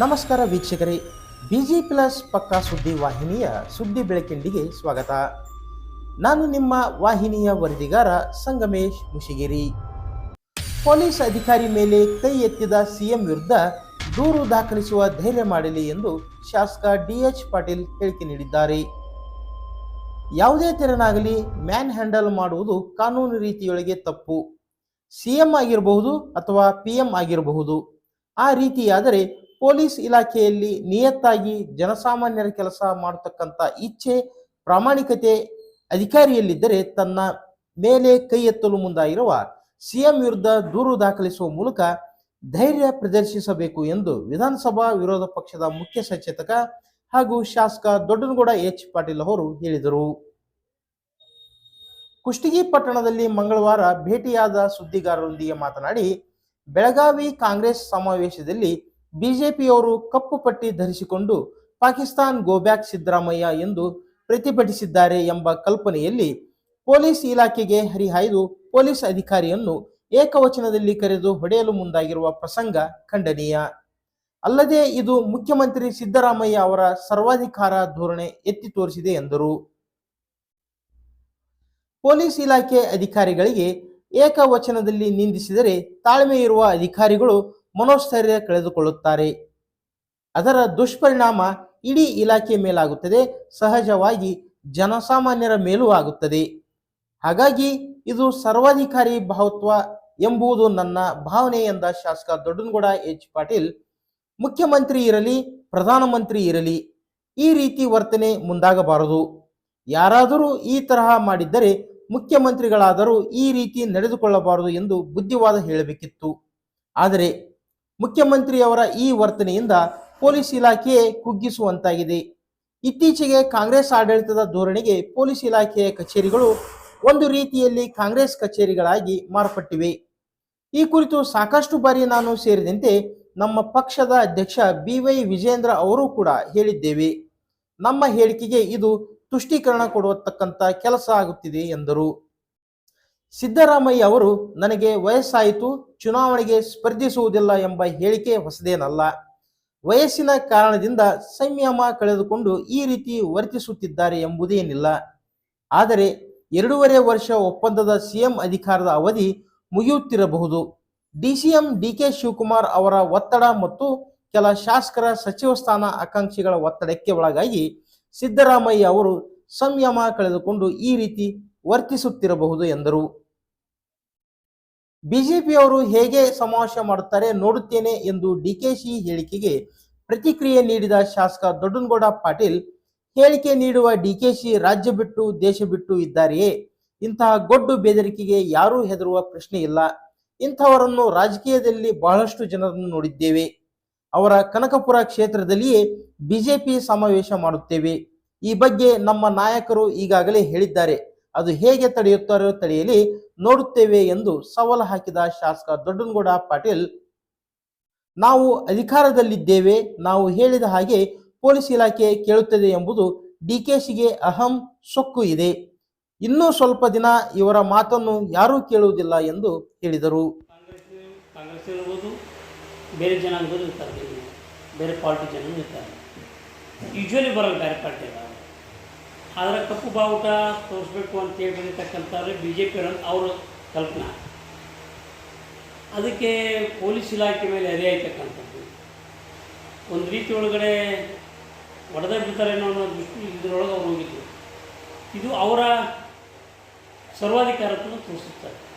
ನಮಸ್ಕಾರ ವೀಕ್ಷಕರೇ busy plus ಪಕ್ಕಾ ಸುದ್ದಿ ವಾಹಿನಿಯ ಸುದ್ದಿ ಬೆಳಕಿಂಡಿಗೆ ಸ್ವಾಗತ. ನಾನು ನಿಮ್ಮ ವಾಹಿನಿಯ ವರದಿಗಾರ ಸಂಗಮೇಶ್ ಮುಷಿಗಿರಿ. ಪೊಲೀಸ್ ಅಧಿಕಾರಿ ಮೇಲೆ ಕೈ ಎತ್ತಿದ ಸಿಎಂ ವಿರುದ್ಧ ದೂರು ದಾಖಲಿಸುವ ಧೈರ್ಯ ಮಾಡಲಿ ಎಂದು ಶಾಸಕ ಡಿ ಎಚ್ ಪಾಟೀಲ್ ಹೇಳಿಕೆ ನೀಡಿದ್ದಾರೆ. ಯಾವುದೇ ತೆರನಾಗಲಿ ಮ್ಯಾನ್ ಹ್ಯಾಂಡಲ್ ಮಾಡುವುದು ಕಾನೂನು ರೀತಿಯೊಳಗೆ ತಪ್ಪು. ಸಿಎಂ ಆಗಿರಬಹುದು ಅಥವಾ ಪಿಎಂ ಆಗಿರಬಹುದು. ಆ ರೀತಿಯಾದರೆ ಪೊಲೀಸ್ ಇಲಾಖೆಯಲ್ಲಿ ನಿಯತ್ತಾಗಿ ಜನಸಾಮಾನ್ಯರ ಕೆಲಸ ಮಾಡತಕ್ಕಂಥ ಇಚ್ಛೆ ಪ್ರಾಮಾಣಿಕತೆ ಅಧಿಕಾರಿಯಲ್ಲಿದ್ದರೆ ತನ್ನ ಮೇಲೆ ಕೈ ಎತ್ತಲು ಮುಂದಾಗಿರುವ ಸಿಎಂ ವಿರುದ್ಧ ದೂರು ದಾಖಲಿಸುವ ಮೂಲಕ ಧೈರ್ಯ ಪ್ರದರ್ಶಿಸಬೇಕು ಎಂದು ವಿಧಾನಸಭಾ ವಿರೋಧ ಪಕ್ಷದ ಮುಖ್ಯ ಸಚೇತಕ ಹಾಗೂ ಶಾಸಕ ದೊಡ್ಡನಗೌಡ ಎಚ್ ಪಾಟೀಲ್ ಅವರು ಹೇಳಿದರು. ಕುಷ್ಟಗಿ ಪಟ್ಟಣದಲ್ಲಿ ಮಂಗಳವಾರ ಭೇಟಿಯಾದ ಸುದ್ದಿಗಾರರೊಂದಿಗೆ ಮಾತನಾಡಿ, ಬೆಳಗಾವಿ ಕಾಂಗ್ರೆಸ್ ಸಮಾವೇಶದಲ್ಲಿ ಬಿಜೆಪಿಯವರು ಕಪ್ಪು ಪಟ್ಟಿ ಧರಿಸಿಕೊಂಡು ಪಾಕಿಸ್ತಾನ್ ಗೋಬ್ಯಾಕ್ ಸಿದ್ದರಾಮಯ್ಯ ಎಂದು ಪ್ರತಿಭಟಿಸಿದ್ದಾರೆ ಎಂಬ ಕಲ್ಪನೆಯಲ್ಲಿ ಪೊಲೀಸ್ ಇಲಾಖೆಗೆ ಹರಿಹಾಯ್ದು ಪೊಲೀಸ್ ಅಧಿಕಾರಿಯನ್ನು ಏಕವಚನದಲ್ಲಿ ಕರೆದು ಹೊಡೆಯಲು ಮುಂದಾಗಿರುವ ಪ್ರಸಂಗ ಖಂಡನೀಯ. ಅಲ್ಲದೆ ಇದು ಮುಖ್ಯಮಂತ್ರಿ ಸಿದ್ದರಾಮಯ್ಯ ಅವರ ಸರ್ವಾಧಿಕಾರ ಧೋರಣೆ ಎತ್ತಿ ತೋರಿಸಿದೆ ಎಂದರು. ಪೊಲೀಸ್ ಇಲಾಖೆ ಅಧಿಕಾರಿಗಳಿಗೆ ಏಕವಚನದಲ್ಲಿ ನಿಂದಿಸಿದರೆ ತಾಳ್ಮೆ ಇರುವ ಅಧಿಕಾರಿಗಳು ಮನೋಸ್ಥೈರ್ಯ ಕಳೆದುಕೊಳ್ಳುತ್ತಾರೆ. ಅದರ ದುಷ್ಪರಿಣಾಮ ಇಡೀ ಇಲಾಖೆ ಮೇಲಾಗುತ್ತದೆ. ಸಹಜವಾಗಿ ಜನಸಾಮಾನ್ಯರ ಮೇಲೂ ಆಗುತ್ತದೆ. ಹಾಗಾಗಿ ಇದು ಸರ್ವಾಧಿಕಾರಿ ಭಾವತ್ವ ಎಂಬುದು ನನ್ನ ಭಾವನೆ ಎಂದ ಶಾಸಕ ದೊಡ್ಡನಗೌಡ ಎಚ್ ಪಾಟೀಲ್. ಮುಖ್ಯಮಂತ್ರಿ ಇರಲಿ, ಪ್ರಧಾನಮಂತ್ರಿ ಇರಲಿ, ಈ ರೀತಿ ವರ್ತನೆ ಮುಂದಾಗಬಾರದು. ಯಾರಾದರೂ ಈ ತರಹ ಮಾಡಿದ್ದರೆ ಮುಖ್ಯಮಂತ್ರಿಗಳಾದರೂ ಈ ರೀತಿ ನಡೆದುಕೊಳ್ಳಬಾರದು ಎಂದು ಬುದ್ಧಿವಾದ ಹೇಳಬೇಕಿತ್ತು. ಆದರೆ ಮುಖ್ಯಮಂತ್ರಿಯವರ ಈ ವರ್ತನೆಯಿಂದ ಪೊಲೀಸ್ ಇಲಾಖೆ ಕುಗ್ಗಿಸುವಂತಾಗಿದೆ. ಇತ್ತೀಚೆಗೆ ಕಾಂಗ್ರೆಸ್ ಆಡಳಿತದ ಧೋರಣೆಗೆ ಪೊಲೀಸ್ ಇಲಾಖೆಯ ಕಚೇರಿಗಳು ಒಂದು ರೀತಿಯಲ್ಲಿ ಕಾಂಗ್ರೆಸ್ ಕಚೇರಿಗಳಾಗಿ ಮಾರ್ಪಟ್ಟಿವೆ. ಈ ಕುರಿತು ಸಾಕಷ್ಟು ಬಾರಿ ನಾನು ಸೇರಿದಂತೆ ನಮ್ಮ ಪಕ್ಷದ ಅಧ್ಯಕ್ಷ ಬಿ ವೈ ವಿಜೇಂದ್ರ ಅವರು ಕೂಡ ಹೇಳಿದ್ದೇವೆ. ನಮ್ಮ ಹೇಳಿಕೆಗೆ ಇದು ತುಷ್ಟೀಕರಣ ಕೊಡುವತಕ್ಕಂಥ ಕೆಲಸ ಆಗುತ್ತಿದೆ ಎಂದರು. ಸಿದ್ದರಾಮಯ್ಯ ಅವರು, ನನಗೆ ವಯಸ್ಸಾಯಿತು, ಚುನಾವಣೆಗೆ ಸ್ಪರ್ಧಿಸುವುದಿಲ್ಲ ಎಂಬ ಹೇಳಿಕೆ ಹೊಸದೇನಲ್ಲ. ವಯಸ್ಸಿನ ಕಾರಣದಿಂದ ಸಂಯಮ ಕಳೆದುಕೊಂಡು ಈ ರೀತಿ ವರ್ತಿಸುತ್ತಿದ್ದಾರೆ ಎಂಬುದೇನಿಲ್ಲ. ಆದರೆ, ಎರಡೂವರೆ ವರ್ಷ ಒಪ್ಪಂದದ ಸಿಎಂ ಅಧಿಕಾರದ ಅವಧಿ ಮುಗಿಯುತ್ತಿರಬಹುದು. ಡಿಸಿಎಂ ಡಿಕೆ ಶಿವಕುಮಾರ್ ಅವರ ಒತ್ತಡ ಮತ್ತು ಕೆಲ ಶಾಸಕರ ಸಚಿವ ಸ್ಥಾನ ಆಕಾಂಕ್ಷಿಗಳ ಒತ್ತಡಕ್ಕೆ ಒಳಗಾಗಿ ಸಿದ್ದರಾಮಯ್ಯ ಅವರು ಸಂಯಮ ಕಳೆದುಕೊಂಡು ಈ ರೀತಿ ವರ್ತಿಸುತ್ತಿರಬಹುದು ಎಂದರು. ಬಿಜೆಪಿಯವರು ಹೇಗೆ ಸಮಾವೇಶ ಮಾಡುತ್ತಾರೆ ನೋಡುತ್ತೇನೆ ಎಂದು ಡಿಕೆಶಿ ಹೇಳಿಕೆಗೆ ಪ್ರತಿಕ್ರಿಯೆ ನೀಡಿದ ಶಾಸಕ ದೊಡ್ಡನಗೌಡ ಪಾಟೀಲ್, ಹೇಳಿಕೆ ನೀಡುವ ಡಿಕೆಶಿ ರಾಜ್ಯ ಬಿಟ್ಟು ದೇಶ ಬಿಟ್ಟು ಇದ್ದಾರೆಯೇ? ಇಂತಹ ಗೊಡ್ಡು ಬೆದರಿಕೆಗೆ ಯಾರೂ ಹೆದರುವ ಪ್ರಶ್ನೆ ಇಲ್ಲ. ಇಂಥವರನ್ನು ರಾಜಕೀಯದಲ್ಲಿ ಬಹಳಷ್ಟು ಜನರನ್ನು ನೋಡಿದ್ದೇವೆ. ಅವರ ಕನಕಪುರ ಕ್ಷೇತ್ರದಲ್ಲಿಯೇ ಬಿಜೆಪಿ ಸಮಾವೇಶ ಮಾಡುತ್ತೇವೆ. ಈ ಬಗ್ಗೆ ನಮ್ಮ ನಾಯಕರು ಈಗಾಗಲೇ ಹೇಳಿದ್ದಾರೆ. ಅದು ಹೇಗೆ ತಡೆಯುತ್ತಾರೋ ತಡೆಯಲಿ ನೋಡುತ್ತೇವೆ ಎಂದು ಸವಾಲು ಹಾಕಿದ ಶಾಸಕ ದೊಡ್ಡನಗೌಡ ಪಾಟೀಲ್, ನಾವು ಅಧಿಕಾರದಲ್ಲಿದ್ದೇವೆ, ನಾವು ಹೇಳಿದ ಹಾಗೆ ಪೊಲೀಸ್ ಇಲಾಖೆ ಕೇಳುತ್ತದೆ ಎಂಬುದು ಡಿಕೆಶಿಗೆ ಅಹಂ, ಸೊಕ್ಕು ಇದೆ. ಇನ್ನೂ ಸ್ವಲ್ಪ ದಿನ ಇವರ ಮಾತನ್ನು ಯಾರೂ ಕೇಳುವುದಿಲ್ಲ ಎಂದು ಹೇಳಿದರು. ಕಾಂಗ್ರೆಸ್ ಇರ್ಬೋದು ಬೇರೆ ಜನಾಂಗದವರು ಇರ್ತಾರೆ, ಬೇರೆ ಪಾರ್ಟಿ ಜನ ಇರ್ತಾರೆ. ಯೂಶ್ವಲಿ ಬರಲ್ಲ ಬೇರೆ ಪಾರ್ಟಿ ಆದರೆ ಕಪ್ಪು ಬಾವುಟ ತೋರಿಸ್ಬೇಕು ಅಂತ ಬಂದಿರ್ತಕ್ಕಂಥವ್ರೆ ಬಿ ಜೆ ಪಿ ಅವರು ಕಲ್ಪನಾ. ಅದಕ್ಕೆ ಪೊಲೀಸ್ ಇಲಾಖೆ ಮೇಲೆ ಅರಿ ಆಯ್ತಕ್ಕಂಥದ್ದು ಒಂದು ರೀತಿ ಒಳಗಡೆ ಹೊಡೆದ ಬಿಡ್ತಾರೇನೋ ಅನ್ನೋ ದೃಷ್ಟಿ ಇದರೊಳಗೆ ಅವ್ರು ಹೋಗಿದ್ರು. ಇದು ಅವರ ಸರ್ವಾಧಿಕಾರತ್ವವನ್ನು ತೋರಿಸುತ್ತಾರೆ.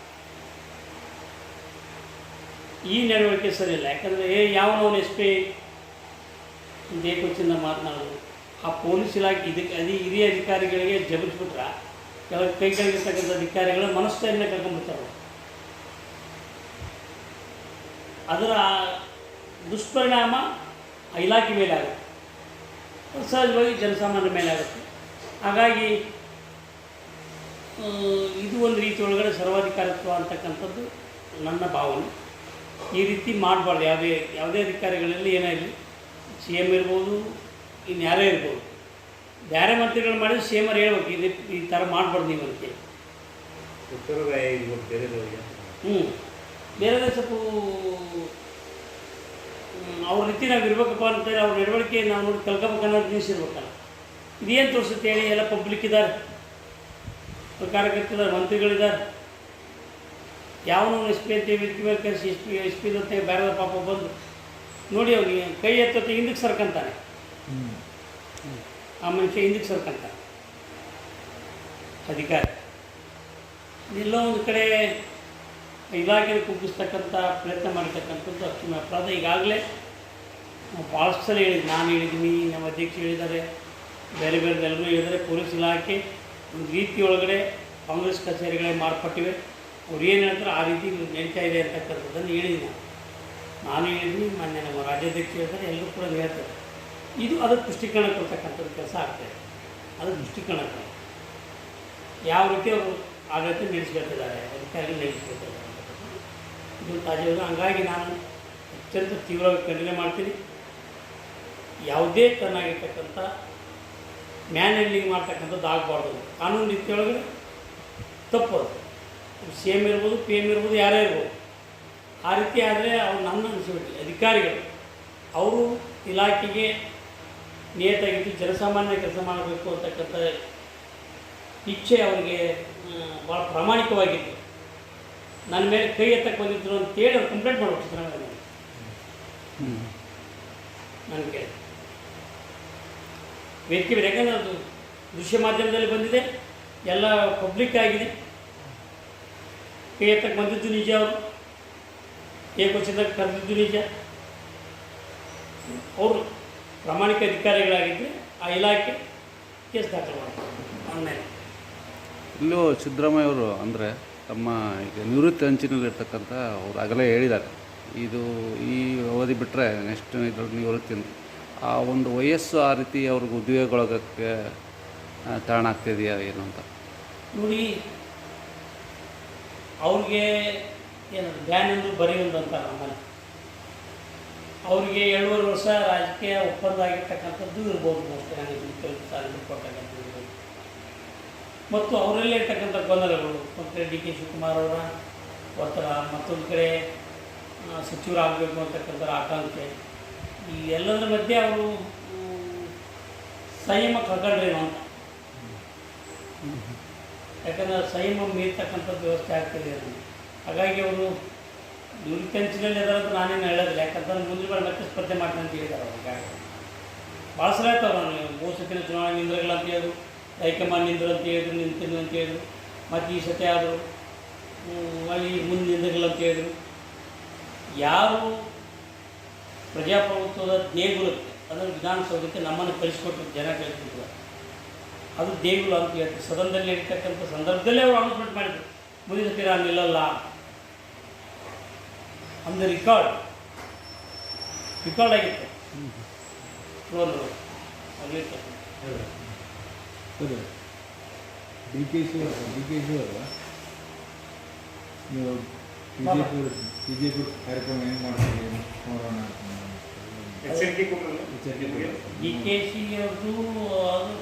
ಈ ನಡವಳಿಕೆ ಸರಿಯಿಲ್ಲ ಯಾಕಂದರೆ, ಏ, ಯಾವನವನು ಎಸ್ ಪಿ? ದೇಕೋಚಿಂದ ಮಾತನಾಡೋದು. ಆ ಪೊಲೀಸ್ ಇಲಾಖೆ ಇದಕ್ಕೆ ಅದಿ ಹಿರಿಯ ಅಧಿಕಾರಿಗಳಿಗೆ ಜಬಿಸ್ಬಿಟ್ರೆ ಕೆಲವು ಕೈ ಕೆಳಗಿರ್ತಕ್ಕಂಥ ಅಧಿಕಾರಿಗಳು ಮನಸ್ಥೈರ್ಯ ಕರ್ಕೊಂಡ್ಬಿಡ್ತಾರೆ. ಅದರ ದುಷ್ಪರಿಣಾಮ ಆ ಇಲಾಖೆ ಮೇಲೆ ಆಗುತ್ತೆ ಸಹಜವಾಗಿ ಜನಸಾಮಾನ್ಯರ ಮೇಲೆ ಆಗುತ್ತೆ ಹಾಗಾಗಿ ಇದು ಒಂದು ರೀತಿ ಒಳಗಡೆ ಸರ್ವಾಧಿಕಾರತ್ವ ಅಂತಕ್ಕಂಥದ್ದು ನನ್ನ ಭಾವನೆ. ಈ ರೀತಿ ಮಾಡಬಾರ್ದು. ಯಾವುದೇ ಯಾವುದೇ ಅಧಿಕಾರಿಗಳಲ್ಲಿ ಏನೇ ಇರಲಿ, ಸಿ ಎಂ ಇರ್ಬೋದು ಇನ್ನು ಯಾರೇ ಇರ್ಬೋದು. ಬೇರೆ ಮಂತ್ರಿಗಳು ಮಾಡಿದ್ರೆ ಸೇಮರ್ ಹೇಳ್ಬೇಕು ಇದು ಈ ಥರ ಮಾಡಬಾರ್ದು ನೀವು ಅಂತೇಳಿ ಹ್ಞೂ ಬೇರೆ ಸ್ವಲ್ಪ ಅವ್ರ ರೀತಿ ನಾವು ಇರ್ಬೇಕಪ್ಪ ಅಂತೇಳಿ ಅವ್ರ ನಡವಳಿಕೆ ನಾವು ನೋಡಿ ಕಲ್ಕೋಬೇಕು ಅನ್ನೋದು ನಿಲ್ಲಿಸಿರ್ಬೇಕಲ್ಲ ಇದೇನು ತೋರಿಸುತ್ತೆ ಹೇಳಿ ಎಲ್ಲ ಪಬ್ಲಿಕ್ ಇದ್ದಾರೆ. ಕಾರ್ಯಕರ್ತರಿದ್ದಾರೆ ಮಂತ್ರಿಗಳಿದ್ದಾರೆ. ಯಾವನು ಎಸ್ ಪಿ ಅಂತ ವೇದಿಕೆ ಮೇಲೆ ಕಳಿಸಿ ಎಸ್ ಪಿ ಎಸ್ ಪಿ ಅಂತ ಬೇರೆ ಪಾಪ ಬಂದು ನೋಡಿ ಅವ್ರಿಗೆ ಕೈ ಎತ್ತತ್ತೆ ಹಿಂದಕ್ಕೆ ಸರ್ಕಂತಾನೆ. ಆ ಮನುಷ್ಯ ಹಿಂದಕ್ಕೆ ಸರ್ಕಂತ ಅಧಿಕಾರಿ. ಎಲ್ಲೋ ಒಂದು ಕಡೆ ಇಲಾಖೆಗೆ ಕುಗ್ಗಿಸ್ತಕ್ಕಂಥ ಪ್ರಯತ್ನ ಮಾಡಿರ್ತಕ್ಕಂಥದ್ದು ಅಕ್ಷಮ ಅಪರಾಧ ಈಗಾಗಲೇ ಭಾಳಷ್ಟು ಸಲ ಹೇಳಿದ್ವಿ. ನಾನು ಹೇಳಿದ್ದೀನಿ, ನಮ್ಮ ಅಧ್ಯಕ್ಷರು ಹೇಳಿದ್ದಾರೆ, ಬೇರೆ ಬೇರೆ ಎಲ್ಲರೂ ಹೇಳಿದ್ದಾರೆ. ಪೊಲೀಸ್ ಇಲಾಖೆ ಒಂದು ರೀತಿ ಒಳಗಡೆ ಕಾಂಗ್ರೆಸ್ ಕಚೇರಿಗಳೇ ಮಾರ್ಪಟ್ಟಿವೆ. ಅವ್ರು ಏನು ಹೇಳ್ತಾರೆ ಆ ರೀತಿ ನಡೀತಾ ಇದೆ ಅಂತಕ್ಕಂಥದ್ದನ್ನು ಹೇಳಿದ್ದೀನಿ ನಾನು. ನಾನು ಹೇಳಿದ್ದೀನಿ ಮೊನ್ನೆ ನಮ್ಮ ರಾಜ್ಯಾಧ್ಯಕ್ಷ ಹೇಳ್ತಾರೆ, ಎಲ್ಲರೂ ಕೂಡ ಹೇಳ್ತಾರೆ. ಇದು ಅದಕ್ಕೆ ಪುಷ್ಟೀಕರಣ ಕೊಡ್ತಕ್ಕಂಥದ್ದು ಕೆಲಸ ಆಗ್ತಾಯಿದೆ ಅದು ಕೊಡಿ. ಯಾವ ರೀತಿ ಅವರು ಆಡಳಿತ ನಡೆಸ್ಕೊಳ್ತಿದ್ದಾರೆ ಅಧಿಕಾರಿ ನಡೆಸ್ಕೊಳ್ತಿದ್ದಾರೆ ಇದು ತಾಜಾವುದು ಹಂಗಾಗಿ ನಾನು ಅತ್ಯಂತ ತೀವ್ರವಾಗಿ ಖಂಡನೆ ಮಾಡ್ತೀನಿ. ಯಾವುದೇ ತನ್ನಾಗಿರ್ತಕ್ಕಂಥ ಮ್ಯಾನ್ ಹ್ಯಾಂಡ್ಲಿಂಗ್ ಮಾಡ್ತಕ್ಕಂಥದ್ದು ಆಗಬಾರ್ದು. ಕಾನೂನು ರೀತಿಯೊಳಗೆ ತಪ್ಪದು ಸಿ ಎಂ ಇರ್ಬೋದು, ಪಿ ಎಂ ಇರ್ಬೋದು, ಯಾರೇ ಇರ್ಬೋದು. ಆ ರೀತಿ ಆದರೆ ಅವ್ರು ನನ್ನ ಅನಿಸ್ಬಿಟ್ಟು ಅಧಿಕಾರಿಗಳು, ಅವರು ಇಲಾಖೆಗೆ ನಿಯತಾಗಿದ್ದು ಜನಸಾಮಾನ್ಯ ಕೆಲಸ ಮಾಡಬೇಕು ಅಂತಕ್ಕಂಥ ಇಚ್ಛೆ ಅವರಿಗೆ ಭಾಳ ಪ್ರಾಮಾಣಿಕವಾಗಿತ್ತು. ನನ್ನ ಮೇಲೆ ಕೈ ಎತ್ತಕ್ಕೆ ಬಂದಿದ್ರು ಅಂತೇಳಿ ಅವ್ರು ಕಂಪ್ಲೇಂಟ್ ಮಾಡ್ಬೇಕು ಸಿದ್ದರಾಮಯ್ಯ ನನಗೆ. ವ್ಯಕ್ತಿ ಮೇಲೆ ಯಾಕಂದ್ರೆ ಅದು ದೃಶ್ಯ ಮಾಧ್ಯಮದಲ್ಲಿ ಬಂದಿದೆ ಎಲ್ಲ ಪಬ್ಲಿಕ್ ಆಗಿದೆ. ಕೈ ಎತ್ತಕ್ಕೆ ಬಂದಿದ್ದು ನಿಜ ಅವರು. ಏಕವಚನದಾಗ ಕರೆದಿದ್ದು ನಿಜ. ಅವರು ಪ್ರಾಮಾಣಿಕ ಅಧಿಕಾರಿಗಳಾಗಿದ್ದರೆ ಆ ಇಲಾಖೆ ಕೇಸ್ ದಾಖಲು ಮಾಡ್ತಾರೆ ಆನ್ಲೈನ್ ಇಲ್ಲೂ ಸಿದ್ದರಾಮಯ್ಯ ಅವರು ಅಂದರೆ ತಮ್ಮ ಈಗ ನಿವೃತ್ತಿ ಅಂಚಿನಲ್ಲಿರ್ತಕ್ಕಂಥ ಅವರು ಆಗಲೇ ಹೇಳಿದ್ದಾರೆ. ಇದು ಈ ಅವಧಿ ಬಿಟ್ಟರೆ ನೆಕ್ಸ್ಟ್ ಇದ್ರಲ್ಲಿ ನಿವೃತ್ತಿ ಅಂತ. ಆ ಒಂದು ವಯಸ್ಸು ಆ ರೀತಿ ಅವ್ರಿಗೆ ಉದ್ಯೋಗಕ್ಕೆ ತಾಣ ಕಾರಣ ಆಗ್ತಿದೆಯಾ ಏನು ಅಂತ? ನೋಡಿ ಅವ್ರಿಗೆ ಏನು ಬ್ಯಾನ್ ಎಂದು ಬರೆಯುವುದು ಅಂತ ನಮ್ಮಲ್ಲಿ. ಅವರಿಗೆ ಏಳುವರೆ ವರ್ಷ ರಾಜಕೀಯ ಒಪ್ಪಂದ ಆಗಿರ್ತಕ್ಕಂಥದ್ದು ಇರ್ಬೋದು ಮೋಸ್ಟ್ಲಿ ನನಗೆ ಕೆಲಸ ಕೊಡ್ತಕ್ಕಂಥದ್ದು. ಮತ್ತು ಅವರಲ್ಲೇ ಇರ್ತಕ್ಕಂಥ ಗೊಂದಲಗಳು. ಮತ್ತು ಡಿ ಕೆ ಶಿವಕುಮಾರ್ ಅವರ ಒತ್ತಡ, ಮತ್ತೊಂದು ಕಡೆ ಸಚಿವರಾಗಬೇಕು ಅಂತಕ್ಕಂಥ ಆಕಾಂಕ್ಷೆ ಈ ಎಲ್ಲದರ ಮಧ್ಯೆ ಅವರು ಸಂಯಮ ಕಳ್ಕೊಂಡ್ರೇನು ಅಂತ. ಯಾಕಂದ್ರೆ ಸಂಯಮ ಮೀರ್ತಕ್ಕಂಥದ್ದು ವ್ಯವಸ್ಥೆ ಆಗ್ತಿದೆ ಅದು ಹಾಗಾಗಿ ಅವರು ನಿವೃತ್ತಿ ಕಂಚಿನಲ್ಲಿ ಅಂತ ನಾನೇನು ಹೇಳೋದಿಲ್ಲ. ಯಾಕಂತಂದ್ರೆ ಮುಂದಿನ ಬಾರಿ ಮತ್ತೆ ಸ್ಪರ್ಧೆ ಮಾಡ್ತೀನಿ ಅಂತ ಹೇಳಿದ್ದಾರೆ ಅವ್ರಿಗೆ ಭಾಳ ಸಲ ಆಯ್ತವ್ರು ನಾನು ಮೂರು ಸತಿನ ಚುನಾವಣೆ ನಿಂದ್ರಗಳ ಅಂತ ಹೇಳಿದ್ರು. ಹೈಕಮಾಂಡ್ ನಿಂದ್ರು ಅಂತ ಹೇಳಿದ್ರು, ನಿಂತಿದ್ರು ಅಂತ ಹೇಳಿದ್ರು. ಮತ್ತು ಈ ಸತಿ ಆದರು ಅಲ್ಲಿ ಮುಂದೆ ನಿಂದ್ರಗಳು ಅಂತ ಹೇಳಿದ್ರು. ಯಾರು ಪ್ರಜಾಪ್ರಭುತ್ವದ ದೇಗುಲಕ್ಕೆ ಅಂದರೆ ವಿಧಾನಸೌಧಕ್ಕೆ ನಮ್ಮನ್ನು ಕಳಿಸ್ಕೊಟ್ಟು ಜನ ಕಳಿಸ್ಕೊಟ್ಟಿದ್ದಾರೆ ಅದು ದೇಗುಲ ಅಂತ ಹೇಳ್ತೀವಿ ಸದನದಲ್ಲಿ ಇರ್ತಕ್ಕಂಥ ಸಂದರ್ಭದಲ್ಲೇ ಅವರು ಅನೌನ್ಸ್ಮೆಂಟ್ ಮಾಡಿದ್ರು. ಮುಂದಿನ ಸತಿ ನಾನು ನಿಲ್ಲಲ್ಲ. ಅಂದ ರಿಕಾರ್ಡ್ ರಿಕಾರ್ಡ್ ಆಗಿತ್ತು. ಅಲ್ಲಿತ್ತು ಸರಿ D K C D K she ಅವರ ನೀವು B J P B J P ಕಾರ್ಯಕ್ರಮ ಏನು ಮಾಡ್ತೀರಿ? ನೋಡೋಣ. ಡಿ ಕೆ ಸಿ ಅವ್ರದ್ದು ಅದು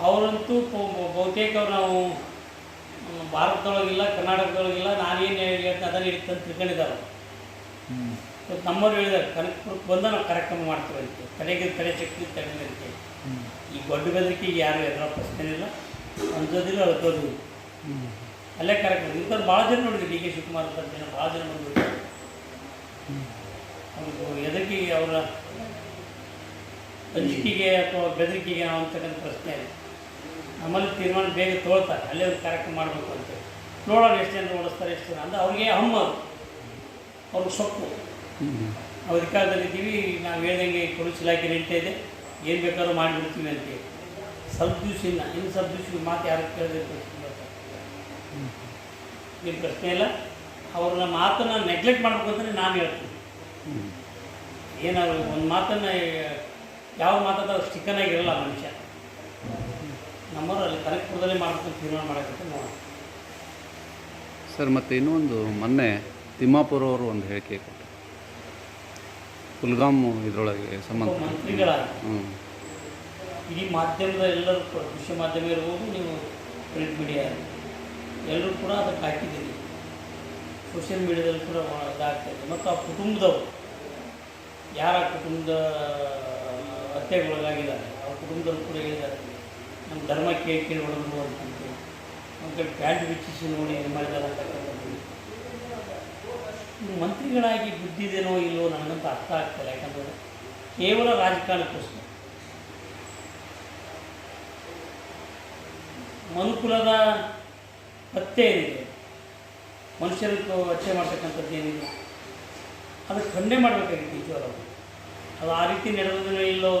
ಅವರಂತೂ ಬಹು- ಬಹುತೇಕ ನಾವು ಭಾರತದೊಳಗಿಲ್ಲ ಕರ್ನಾಟಕದೊಳಗಿಲ್ಲ ನಾನೇನು ಹೇಳ್ತೀನಿ ಅದನ್ನು ಅಂತ ತಿಳ್ಕೊಂಡಿದ್ದಾರೆ. ಇವತ್ತು ನಮ್ಮವ್ರು ಹೇಳಿದ್ದಾರೆ ಕನಕಪುರಕ್ಕೆ ಬಂದ ನಾವು ಕಾರ್ಯಕ್ರಮ ಮಾಡ್ತೀವಿ ಅಂತ ತಲೆಗೆ ತಲೆ ಶಕ್ತಿ ತಲೆ ಅಂತ ಈ ಗೊಡ್ಡ ಬೆದರಿಕೆ ಯಾರು ಎದುರ ಪ್ರಶ್ನೆ ಇಲ್ಲ. ಅಂಜೋದಿಲ್ಲ ಅಳ್ಕೋದಿಲ್ಲ ಅಲ್ಲೇ ಕಾರ್ಯಕ್ರಮ. ಇಂಥದ್ದು ಭಾಳ ಜನ ನೋಡಿದ್ರು ಡಿ ಕೆ ಶಿವಕುಮಾರ್ ಅಂತ ಜನ ಭಾಳ ಜನ ಬಂದಿದ್ದಾರೆ ಅವ್ರಿಗೆ ಎದಕ್ಕೆ ಅವರ ಅಂಜಿಕೆಗೆ ಅಥವಾ ಬೆದರಿಕೆಗೆ ಅಂತಕ್ಕಂಥ ಪ್ರಶ್ನೆ ಇಲ್ಲ. ನಮ್ಮಲ್ಲಿ ತೀರ್ಮಾನ ಬೇಗ ತೊಗೊಳ್ತಾರೆ. ಅಲ್ಲೇ ಒಂದು ಕಾರ್ಯಕ್ರಮ ಮಾಡಬೇಕು ಅಂತ ನೋಡೋರು ಎಷ್ಟು ಜನ ಓಡಿಸ್ತಾರೆ ಎಷ್ಟು ಜನ ಅಂದರೆ ಅವ್ರಿಗೆ ಹಮ್ಮ. ಅವ್ರಿಗೆ ಸೊಪ್ಪು ನಾವು ಅಧಿಕಾರದಲ್ಲಿದ್ದೀವಿ ನಾವು ಹೇಳ್ದಂಗೆ ಪೊಲೀಸ್ ಇಲಾಖೆ ನಡೀತಾ ಇದೆ ಏನು ಬೇಕಾದ್ರೂ ಮಾಡಿಬಿಡ್ತೀವಿ ಅಂತೇಳಿ ಸ್ವಲ್ಪ ದಿವಸ ಇನ್ನು ಸ್ವಲ್ಪ ಮಾತು ಯಾರು ಕೇಳಿದ್ರೆ ಏನು ಪ್ರಶ್ನೆ ಇಲ್ಲ. ಅವ್ರನ್ನ ಮಾತನ್ನು ನೆಗ್ಲೆಕ್ಟ್ ಮಾಡಬೇಕು ಅಂತಲೇ ನಾನು ಹೇಳ್ತೀನಿ. ಏನಾದ್ರು ಒಂದು ಮಾತನ್ನು ಯಾವ ಮಾತಾದ್ರೂ ಸ್ಟಿಕ್ಕನ್ ಆಗಿರಲ್ಲ ಮನುಷ್ಯ. ನಮ್ಮವರು ಅಲ್ಲಿ ಕನಕಪುರದಲ್ಲೇ ಮಾಡಬೇಕು ಅಂತ ತೀರ್ಮಾನ ಮಾಡೋಕ್ಕೆ ನೋಡೋಣ. ಸರ್ ಮತ್ತು ಇನ್ನೊಂದು ಮೊನ್ನೆ ತಿಮ್ಮಾಪುರ ಅವರು ಒಂದು ಹೇಳಿಕೆ ಕೊಟ್ಟರು. ಕುಲ್ಗಾಮ್ ಇದರೊಳಗೆ ಸಂಬಂಧ. ಹ್ಞೂ ಇಡೀ ಮಾಧ್ಯಮದ ಎಲ್ಲರೂ ಕೂಡ ದೃಶ್ಯ ಮಾಧ್ಯಮ ಇರ್ಬೋದು ನೀವು ಪ್ರಿಂಟ್ ಮೀಡಿಯಾ ಎಲ್ಲರೂ ಕೂಡ ಅದಕ್ಕೆ ಹಾಕಿದ್ದೀರಿ. ಸೋಷಿಯಲ್ ಮೀಡಿಯಾದಲ್ಲಿ ಕೂಡ ಇದಾಗ್ತಾ ಇದೆ. ಮತ್ತು ಆ ಕುಟುಂಬದವರು ಯಾರ ಕುಟುಂಬದ ಹತ್ಯೆಗೊಳಗಾಗಿದ್ದಾರೆ ಅವ್ರ ಕುಟುಂಬದವರು ಕೂಡ ಹೇಳಿದ್ದಾರೆ ನಮ್ಮ ಧರ್ಮಕ್ಕೆ ಕೇಳಿ ಹೊಡೆದ್ರು ಅಂತಂತೆ ಒಂದು ಪ್ಯಾಂಟ್ ಬಿಚ್ಚಿಸಿ ನೋಡಿ ಏನು ಮಾಡಿದ್ದಾರೆ ಅಂತಕ್ಕಂಥದ್ದು. ಇನ್ನು ಮಂತ್ರಿಗಳಾಗಿ ಬುದ್ಧಿದೇನೋ ಇಲ್ಲೋ ನನಗಂತೂ ಅರ್ಥ ಆಗ್ತಿಲ್ಲ. ಯಾಕಂದರೆ ಕೇವಲ ರಾಜಕಾರಣಕ್ಕೋಸ್ಕರ ಮನುಕುಲದ ಹತ್ಯೆ ಏನಿದೆ? ಮನುಷ್ಯರನ್ನು ಹತ್ಯೆ ಮಾಡ್ತಕ್ಕಂಥದ್ದು ಏನಿದೆ? ಅದಕ್ಕೆ ಖಂಡನೆ ಮಾಡಬೇಕಾಗಿತ್ತು ನಿಜವಾಗ್ಲೂ ಅದು ಆ ರೀತಿ ನಡೆದಿಲ್ಲೋ ಇಲ್ಲೋ